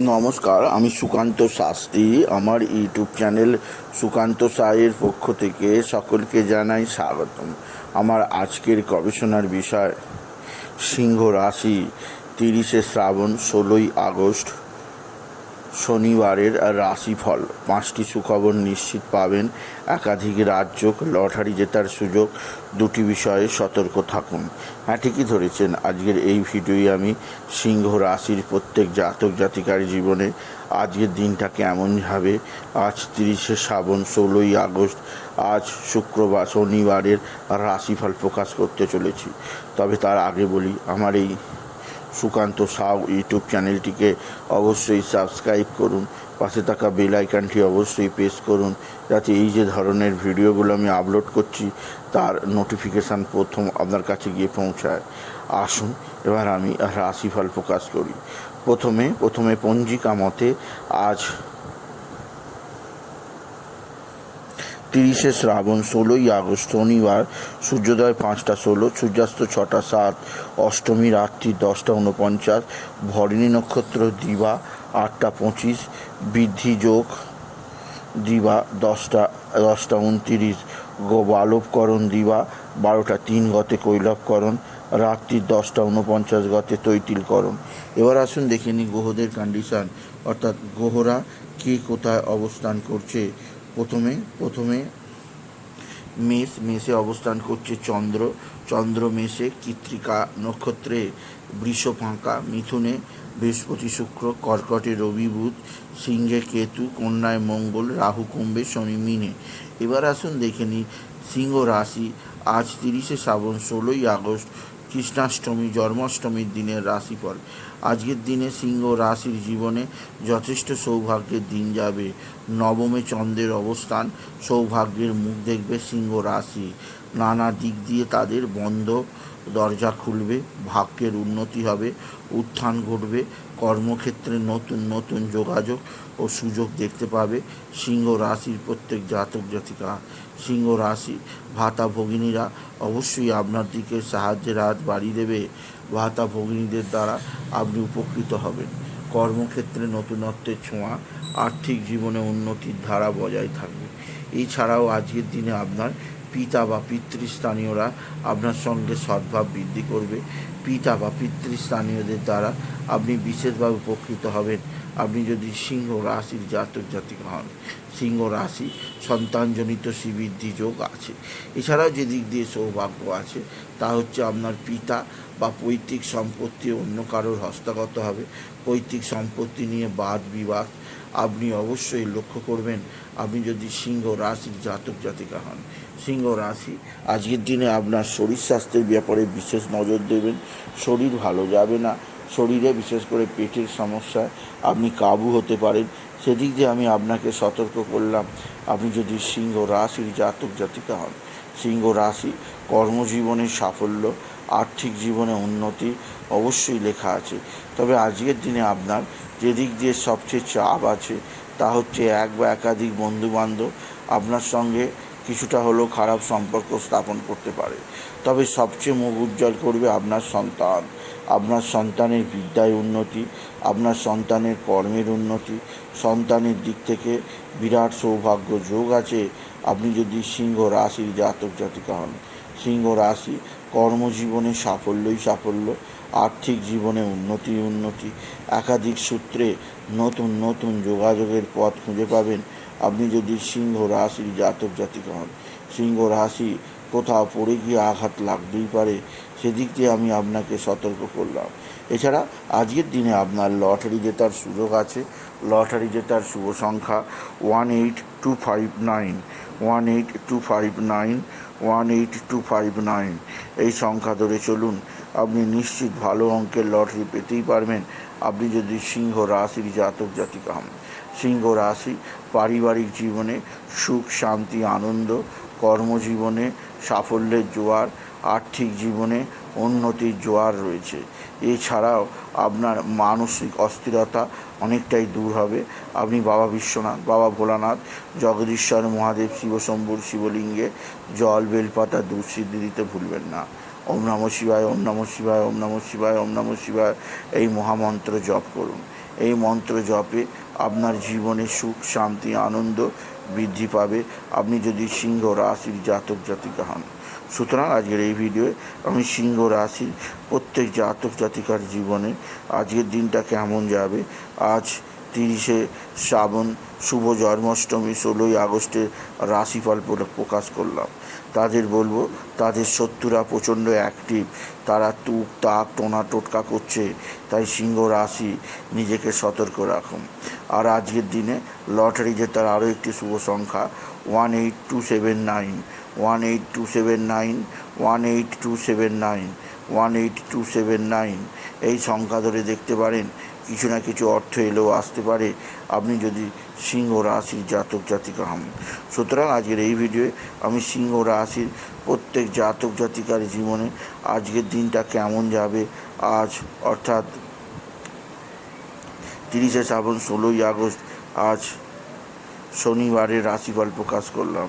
নমস্কার, আমি সুকান্ত শাস্ত্রী। আমার ইউটিউব চ্যানেল সুকান্ত সাইয়ের পক্ষ থেকে সকলকে জানাই স্বাগতম। আমার আজকের গবেষণার বিষয়, সিংহ রাশি, তিরিশে শ্রাবণ, ষোলোই আগস্ট। শনিবারের রাশিফল। পাঁচটি সুখবর নিশ্চিত পাবেন। একাধিক রাজ্য লটারি জেতার সুযোগ, দুটি বিষয়ে সতর্ক থাকুন। হ্যাঁ ঠিকই ধরেছেন। আজকের এই ভিডিওয়ে আমি সিংহ রাশির প্রত্যেক জাতক জাতিকার জীবনে আজকের দিনটা কেমন যাবে? আজ তিরিশে শ্রাবণ, ষোলোই আগস্ট, আজ শুক্রবার, শনিবারের রাশিফল প্রকাশ করতে চলেছি। তবে তার আগে বলি, আমার এই সুকান্ত সাউ ইউটিউব চ্যানেলটিকে অবশ্যই সাবস্ক্রাইব করুন। পাশে থাকা বেল আইকনটি অবশ্যই প্রেস করুন, যাতে এই যে ধরনের ভিডিওগুলো আমি আপলোড করছি, তার নোটিফিকেশান প্রথম আপনার কাছে গিয়ে পৌঁছায়। আসুন, এবার আমি রাশিফল প্রকাশ করি। প্রথমে প্রথমে পঞ্জিকা মতে আজ তিরিশে শ্রাবণ ষোলোই আগস্ট শনিবার, সূর্যোদয় পাঁচটা ষোলো, সূর্যাস্ত ছটা সাত, অষ্টমী রাত্রি দশটা উনপঞ্চাশ ভরিণী নক্ষত্র দিবা আটটা পঁচিশ, বৃদ্ধি যোগ দিবা দশটা দশটা উনতিরিশ গো বালবকরণ দিবা বারোটা তিন গতে কৈলবকরণ রাত্রি দশটা উনপঞ্চাশ গতে তৈতিলকরণ। এবার আসুন দেখে নিই গ্রহদের কন্ডিশন অর্থাৎ গ্রহরা কে কোথায় অবস্থান করছে। প্রথমে প্রথমে মেষ, মেষে অবস্থান করছে চন্দ্র। চন্দ্র মেষে কৃত্রিকা নক্ষত্রে বৃষ ফাঁকা, মিথুনে বৃহস্পতি শুক্র, কর্কটে রবি বুধ, সিংহে কেতু, কন্যায় মঙ্গল, রাহু কুম্ভে শনি মিনে। এবার আসুন দেখে নিই, সিংহ রাশি আজ তিরিশে শ্রাবণ, ষোলোই আগস্ট, কৃষ্ণাষ্টমী, জন্মাষ্টমীর দিনের রাশিফল। আজকের দিনে সিংহ রাশির জীবনে যথেষ্ট সৌভাগ্যের দিন যাবে। নবমে চন্দ্রের অবস্থান, সৌভাগ্যের মুখ দেখবে সিংহ রাশি। নানা দিক দিয়ে তাদের বন্ধ দরজা খুলবে, ভাগ্যের উন্নতি হবে, উত্থান ঘটবে, কর্মক্ষেত্রে নতুন নতুন যোগাযোগ ও সুযোগ দেখতে পাবে সিংহ রাশির প্রত্যেক জাতক জাতিকা। সিংহ রাশি ভাতা ভগিনীরা অবশ্যই আপনার দিকে সাহায্যের হাত বাড়িয়ে দেবে। ভাতা ভগ্নীদের দ্বারা আপনি উপকৃত হবেন। কর্মক্ষেত্রে নতুনত্বের ছোঁয়া, আর্থিক জীবনে উন্নতির ধারা বজায় থাকবে। এছাড়াও আজকের দিনে আপনার পিতা বা পিতৃস্থানীয়রা আপনার সঙ্গে সদ্ভাব বৃদ্ধি করবে। পিতা বা পিতৃস্থানীয়দের দ্বারা আপনি বিশেষভাবে উপকৃত হবেন। আপনি যদি সিংহ রাশির জাতক জাতিকা হন, সিংহ রাশি সন্তানজনিত শ্রীবৃদ্ধি যোগ আছে। এছাড়াও যে দিক দিয়ে সৌভাগ্য আছে, তা হচ্ছে আপনার পিতা বা পৈতৃক সম্পত্তি অন্য কারোর হস্তগত হবে। পৈতৃক সম্পত্তি নিয়ে বাদ বিবাদ আপনি অবশ্যই লক্ষ্য করবেন। আপনি যদি সিংহ রাশির জাতক জাতিকা হন, সিংহ রাশি আজকের দিনে আপনার শরীর স্বাস্থ্যের ব্যাপারে বিশেষ নজর দেবেন। শরীর ভালো যাবে না শরীরে, বিশেষ করে পেটের সমস্যায় আপনি কাবু হতে পারেন। সেদিক দিয়ে আমি আপনাকে সতর্ক করলাম, আপনি যদি সিংহ রাশির জাতক জাতিকা হন, সিংহ রাশি কর্মজীবনে সাফল্য, আর্থিক জীবনে উন্নতি অবশ্যই লেখা আছে। তবে আজকের দিনে আপনার যে দিক দিয়ে সবচেয়ে চাপ আছে, তা হচ্ছে এক বা একাধিক বন্ধুবান্ধব আপনার সঙ্গে কিছুটা হলেও খারাপ সম্পর্ক স্থাপন করতে পারে। তবে সবচেয়ে মুখ উজ্জ্বল করবে আপনার সন্তান। আপনার সন্তানের বিদ্যায় উন্নতি, আপনার সন্তানের কর্মের উন্নতি, সন্তানের দিক থেকে বিরাট সৌভাগ্য যোগ আছে। আপনি যদি সিংহ রাশির জাতক জাতিকা হন, সিংহ রাশি কর্মজীবনে সাফল্যই সাফল্য, আর্থিক জীবনে উন্নতি উন্নতি, একাধিক সূত্রে নতুন নতুন যোগাযোগের পথ খুঁজে পাবেন। আপনি যদি সিংহ রাশির জাতক জাতিকা হন, সিংহ রাশি কোথাও পড়ে গিয়ে আঘাত লাগতেই পারে, সেদিক দিয়ে আমি আপনাকে সতর্ক করলাম। এছাড়া আজকের দিনে আপনার লটারি জেতার সুযোগ আছে। লটারি জেতার শুভ সংখ্যা one eight two five nine, one eight two five nine, one eight two five nine. এই সংখ্যা ধরে চলুন। আপনি নিশ্চিত ভালো অঙ্কের লটারি পেতেই পারবেন। আপনি যদি সিংহ রাশির জাতক জাতিকা হন। সিংহ রাশি পারিবারিক জীবনে সুখ, শান্তি, আনন্দ, কর্মজীবনে সাফল্যের জোয়ার, আর্থিক জীবনে উন্নতির জোয়ার রয়েছে। এছাড়াও আপনার মানসিক অস্থিরতা অনেকটাই দূর হবে। আপনি বাবা বিশ্বনাথ, বাবা ভোলানাথ, জগদীশ্বর মহাদেব, শিবশম্ভুর শিবলিঙ্গে জল, বেলপাতা দুঃসিদ্ধি দিতে ভুলবেন না। ওম নম শিবায়, ওম নম শিবায়, ওম নম শিবায়, ওম নম শিবায়। এই মহামন্ত্র জপ করুন। এই মন্ত্র জপে আপনার জীবনে সুখ, শান্তি, আনন্দ বৃদ্ধি পাবে। আপনি যদি সিংহ, রাশির জাতক, জাতিকা হন। সুতরাং আজকের এই ভিডিওয়ে আমি সিংহ রাশির প্রত্যেক জাতক জাতিকার জীবনে আজকের দিনটা কেমন যাবে? আজ তিরিশে শ্রাবণ শুভ জন্মাষ্টমী, ষোলোই আগস্টের রাশিফল প্র- প্রকাশ করলাম। তাদের বলব, তাদের শত্রুরা প্রচণ্ড অ্যাক্টিভ তারা তুক তাক, টোনা টোটকা করছে, তাই সিংহ রাশি নিজেকে সতর্ক রাখুন। আর আজকের দিনে লটারি জেতার আরও একটি শুভ সংখ্যা one eight two seven nine one eight two seven nine one eight two seven nine one eight two seven nine এই সংখ্যা ধরে দেখতে পারেন, কিছু না কিছু অর্থ এলেও আসতে পারে। আপনি যদি সিংহ রাশির জাতক জাতিকা হন। সুতরাং আজকের এই ভিডিওয়ে আমি সিংহ রাশির প্রত্যেক জাতক জাতিকার জীবনে আজকের দিনটা কেমন যাবে, আজ অর্থাৎ তিরিশে শ্রাবণ, ষোলোই আগস্ট, আজ শনিবারের রাশিফল প্রকাশ করলাম।